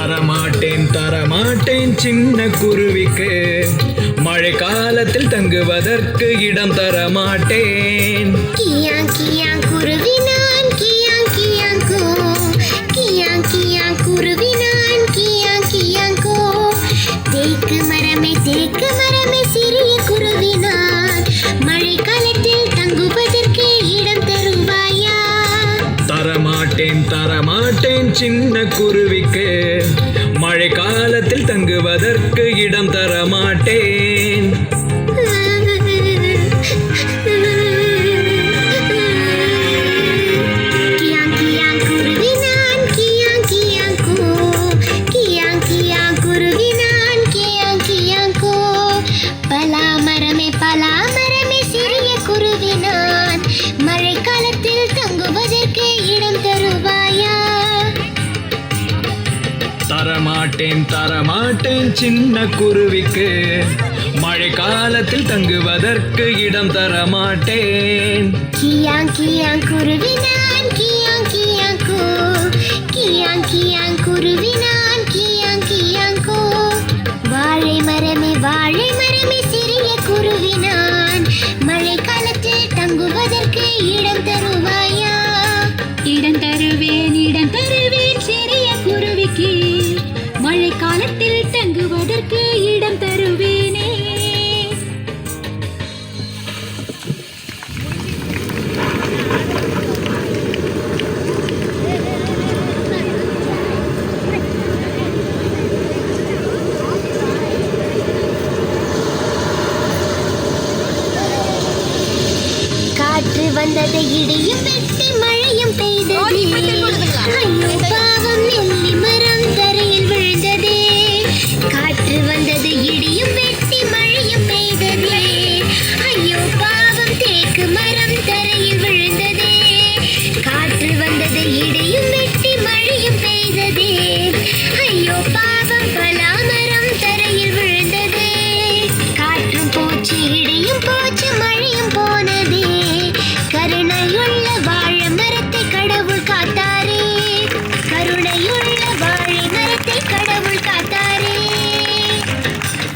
தரமாட்டேன் தரமாட்டேன் சின்ன குருவிக்கு. மழை காலத்தில் தங்குவதற்கு இடம் தரமாட்டேன். கியா கியா குருவினா தரமாட்டேன் தரமாட்டேன் சின்ன குருவிக்கு. மழை காலத்தில் தங்குவதற்கு இடம் தரமாட்டேன். பலாமரமே பலாமரம் மாட்டேன் தரமாட்டேன் சின்ன குருவிக்கு. மழை காலத்தில் தங்குவதற்கு இடம் தரமாட்டேன். கியாங் கியாங் குருவி நான் கியா வந்தது இடியும் வெட்டி மழையும் பெய்தது. ஐயோ பாவம் நெல்லி மரம் தரையில் விழுந்ததே. காற்று வந்தது இடியும்